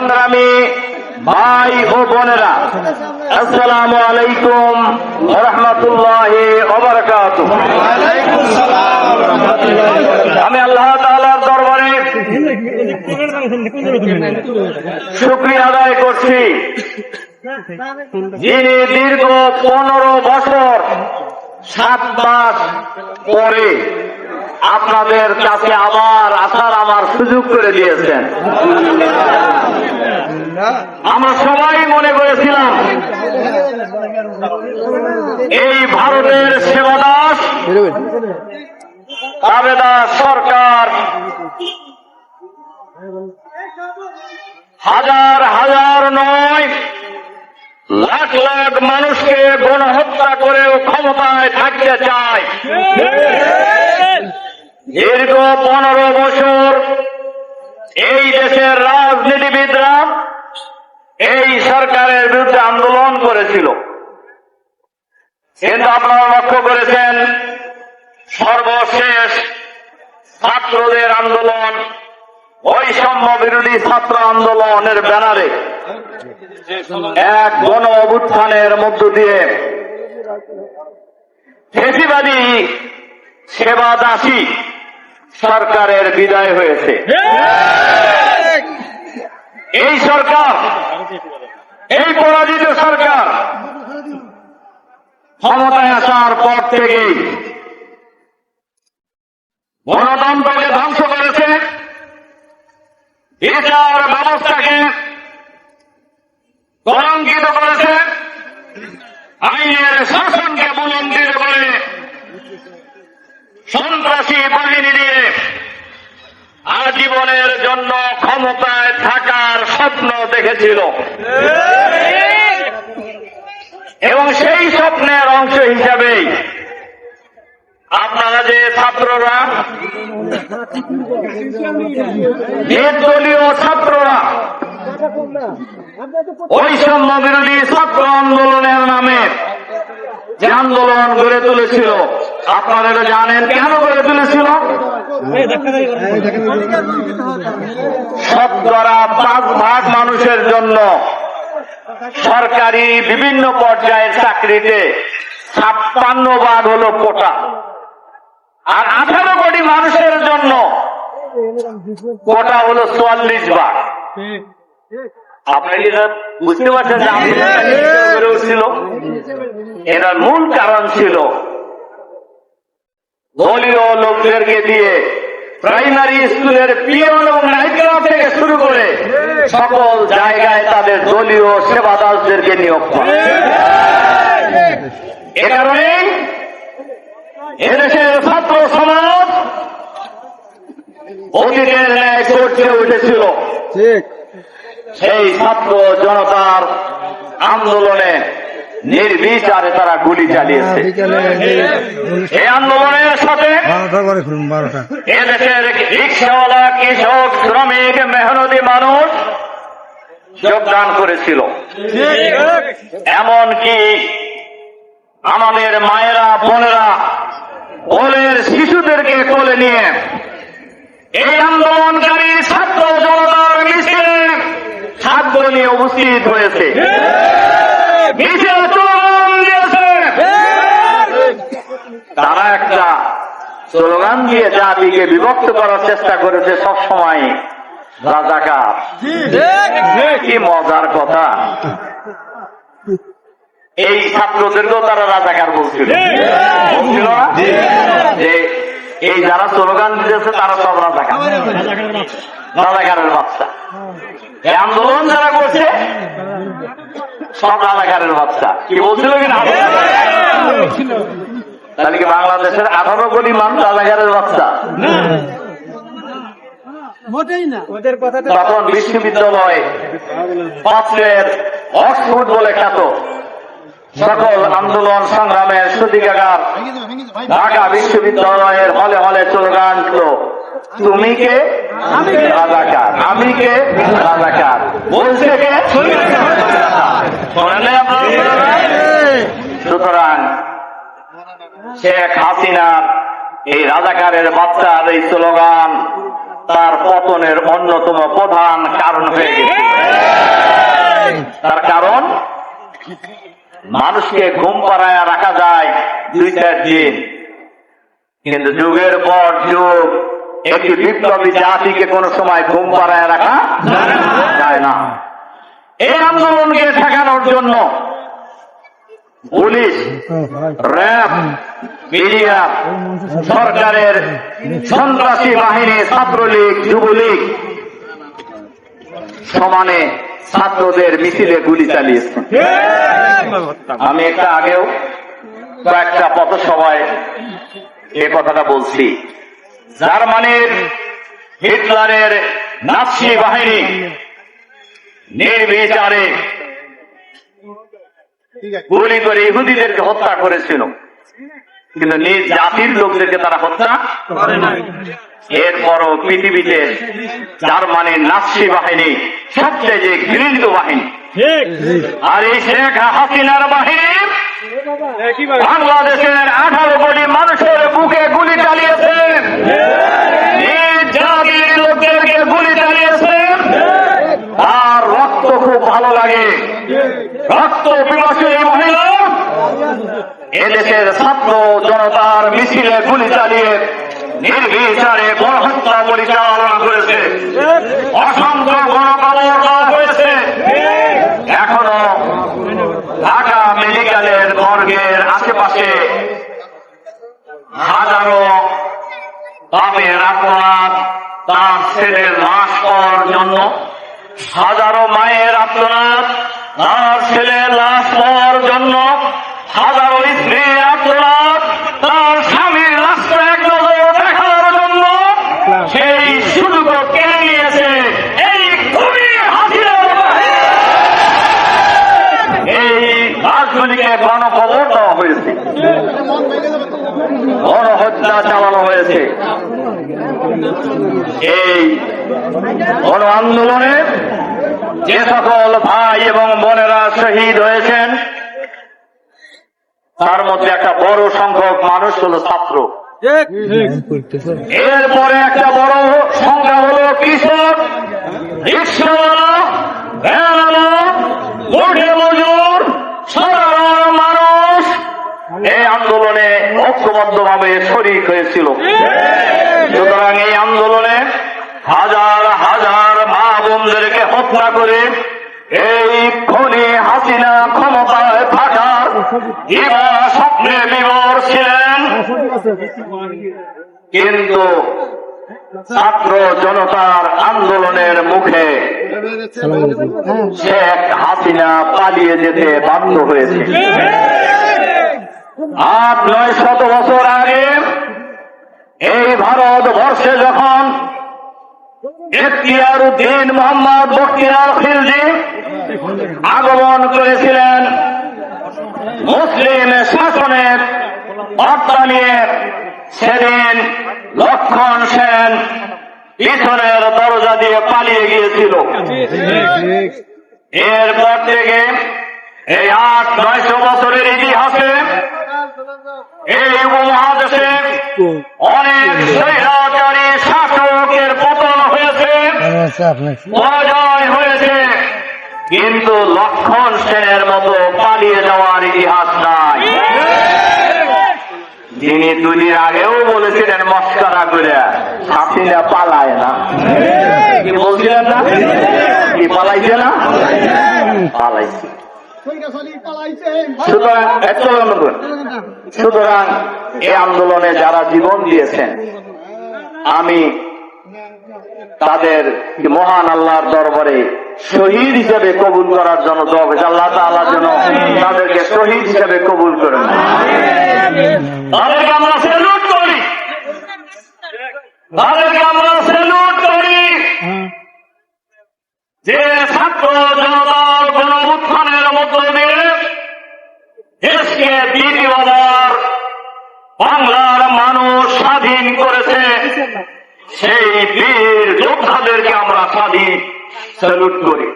সংগ্রামী ভাই ও বোনেরা, আসসালামু আলাইকুম রহমতুল্লাহ আমি আল্লাহ তাআলার দরবারে শুক্রিয়া আদায় করছি। যিনি দীর্ঘ পনেরো বছর সাত মাস পরে আপনাদের কাছে আবার আসার আমার সুযোগ করে দিয়েছেন। আমরা সবাই মনে করেছিলাম, এই ভারতের সেবাদাস সরকার হাজার হাজার নয়, লাখ লাখ মানুষকে গণহত্যা করেও ক্ষমতায় থাকতে চায়। দীর্ঘ পনেরো বছর এই দেশের রাজনীতিবিদরা এই সরকারের বিরুদ্ধে আন্দোলন করেছিল। কিন্তু আপনারা লক্ষ্য করেছেন সর্বশেষ ছাত্রদের আন্দোলন বৈষম্য বিরোধী ছাত্র আন্দোলনের ব্যানারে এক গণ অভ্যুত্থানের মধ্য দিয়ে ফেসিবাদী সেবা দাসী সরকারের বিদায় হয়েছে। এই সরকার এই পরাজিত সরকার ক্ষমতায় আসার পর থেকেই গণতন্ত্রকে ধ্বংস করেছে। বিচার ব্যবস্থাকে কলঙ্কিত করেছে। আইনের শাসনকে বুলন্দিত করে সন্ত্রাসী বাহিনী দিয়ে আজীবনের জন্য ক্ষমতায় থাকার স্বপ্ন দেখেছিল। এবং সেই স্বপ্নের অংশ হিসাবেই আপনারা যে ছাত্ররা, নির্দলীয় ছাত্ররা, বৈষম্য বিরোধী ছাত্র আন্দোলনের নামে যে আন্দোলন গড়ে তুলেছিল, আপনারা জানেন, কেন গড়ে তুলেছিল? শতকরা পাঁচ ভাগ মানুষের জন্য সরকারি বিভিন্ন পর্যায়ের চাকরিতে ছাপ্পান্ন ভাগ হলো কোটা। আর আঠারো কোটি মানুষের জন্য কোটা হলো চুয়াল্লিশ ভাগ। আপনি কি এটা বুঝতে পারছেন যে আন্দোলনটা উঠছিল এটার মূল কারণ ছিল? দলীয় লোকদেরকে দিয়ে প্রাইমারি স্কুলের পিয়ন এবং নায়িকা থেকে শুরু করে সকল জায়গায় তাদের দলীয় সেবাদাসদেরকে নিয়োগ করে এ কারণে এদেশের ছাত্র সমাজ অতীতের ন্যায় করতে উঠেছিল। সেই ছাত্র জনতার আন্দোলনে নির্বিচারে তারা গুলি চালিয়েছে। এই আন্দোলনের সাথে এদেশের রিক্সাওয়ালা কৃষক শ্রমিক মেহনতি মানুষ যোগদান করেছিল। এমনকি আমাদের মায়েরা বোনেরা কোলের শিশুদেরকে কোলে নিয়ে এই আন্দোলনকারী ছাত্র জনতার মিছিলে খাদ্য নিয়ে উপস্থিত হয়েছে। মিছিল চলমান দিয়েছে তারা একটা স্লোগান দিয়ে জাতিকে বিভক্ত করার চেষ্টা করেছে সবসময় রাজাকার। কি মজার কথা। এই ছাত্রদেরকেও তারা রাজাকার বলছিল। বলছিল যে এই যারা স্লোগান দিতেছে তারা সব রাজাকার। রাজাকারের বাচ্চা। এই আন্দোলন যারা করছে সব রাজাকারের বাচ্চা। কি বলছিল কিনা? তাহলে কি বাংলাদেশের আঠারো কোটি মানুষ রাজাকারের বাচ্চা? তখন বিশ্ববিদ্যালয় পাত্রের অক্সফোর্ড বলে খ্যাত। সকল আন্দোলন সংগ্রামের সূতিকাগার ঢাকা বিশ্ববিদ্যালয়ের হলে হলে স্লোগান ছিল তুমি কে? রাজাকার। আমি কে? রাজাকার। বলছে কে? সুতরাং শেখ হাসিনার এই রাজাকারের বাচ্চার এই স্লোগান তার পতনের অন্যতম প্রধান কারণ হয়ে গেছে। তার কারণ মানুষকে ঘুম পাড়ায় রাখা যায় দুই চার দিন। কিন্তু যুগের পর যুগ একটি বিপ্লবী জাতিকে কোন সময় ঘুম পাড়ায় রাখা যায় না। এই আন্দোলনকে ঠেকানোর জন্য পুলিশ র্যাব মিডিয়া সরকারের সন্ত্রাসী বাহিনী ছাত্রলীগ যুবলীগ সমানে ছাত্রদের মিছিলে গুলি চালিয়েছে। আমি একটা আগেও কয়েকটা পথসভায় এ কথাটা বলছি। জার্মানির হিটলারের নাৎসি বাহিনী নির্বিচারে গুলি করে ইহুদিদেরকে হত্যা করেছিল। কিন্তু নিজ জাতির লোকদেরকে তারা হত্যা এরপরও পৃথিবীতে জার্মানির নাসি বাহিনী সবচেয়ে যে ঘৃণিত বাহিনী। আর এই শেখ হাসিনার বাহিনী। বাংলাদেশের আঠারো কোটি মানুষের বুকে গুলি চালিয়েছে। লোকদেরকে গুলি চালিয়েছে আর রক্ত খুব ভালো লাগে। রক্ত পিপাসী এই মহিলা, এদেশের ছাত্র জনতার মিছিলে গুলি চালিয়ে নির্বিচারে গণহত্যা পরিচালনা করেছে। অসংখ্য গণকবর করা হয়েছে। এখনও ঢাকা মেডিকেলের মর্গের আশেপাশে হাজারো বাপের আত্মনাথ তার ছেলের লাশ পাওয়ার জন্য। হাজারো মায়ের আত্মনাথ তার ছেলের লাশ পাওয়ার জন্য। হাজারো স্ত্রীর আত্মনাথ তার স্বামীর লাশটা এক নজর দেখার জন্য। সেই সুযোগ কেড়ে নিয়েছে এই খুবই। এই লাশগুলিকে গণখবর দেওয়া হয়েছে। গণহত্যা চালানো হয়েছে। এই গণ আন্দোলনে যে সকল ভাই এবং বোনেরা শহীদ হয়েছেন, তার মধ্যে একটা বড় সংখ্যক মানুষ হল ছাত্র। এরপরে একটা বড় সংখ্যা হলো কৃষক মজুর, সাধারণ মানুষ। এই আন্দোলনে ঐক্যবদ্ধভাবে শরিক হয়েছিল। সুতরাং এই আন্দোলনে হাজার হাজার মা বোনদেরকে হত্যা করে এই খনি হাসিনা ক্ষমতায় থাকার ইবা স্বপ্নে বিবর ছিলেন। কিন্তু ছাত্র জনতার আন্দোলনের মুখে শেখ হাসিনা পালিয়ে যেতে বাধ্য হয়েছে। আট নয় শত বছর আগে এই ভারতবর্ষে যখন উদ্দিন মোহাম্মদ বক্তিয়ার খিলজি আগমন করেছিলেন, মুসলিম শাসনের বার্তা নিয়ে সেদিন লক্ষণ সেন পিছনের দরজা দিয়ে পালিয়ে গিয়েছিল। এরপর থেকে এই আট নয়শো বছরের ইতিহাসে এই উপমহাদেশে অনেক স্বৈরাচারী শাসকের পতন হয়েছে। পরাজয় হয়েছে। কিন্তু লক্ষণ সেনের মতো পালিয়ে যাওয়ার ইতিহাস নাই। যিনি দুদিন আগেও বলেছিলেন মস্কারা করে হাসিনা পালায় না। কি বলছিলেন না? কি পালাইছে না? পালাইছে। সুতরাং সুতরাং এই আন্দোলনে যারা জীবন দিয়েছেন, আমি তাদের মহান আল্লাহর দরবারে শহীদ হিসেবে কবুল করার জন্য দোয়া। আল্লাহ তাআলা যেন তাদেরকে শহীদ হিসেবে কবুল করেন তাদেরকে আমরা স্যালুট করি তাদেরকে আমরা স্যালুট করি যে ছাত্র জনতার গণ উত্থানের মধ্য দিয়ে দেশকে দ্বিতীয়বার বাংলার মানুষ স্বাধীন করেছে সেই বীর যোদ্ধাদেরকে আমরা স্বাধীন স্যালুট করি।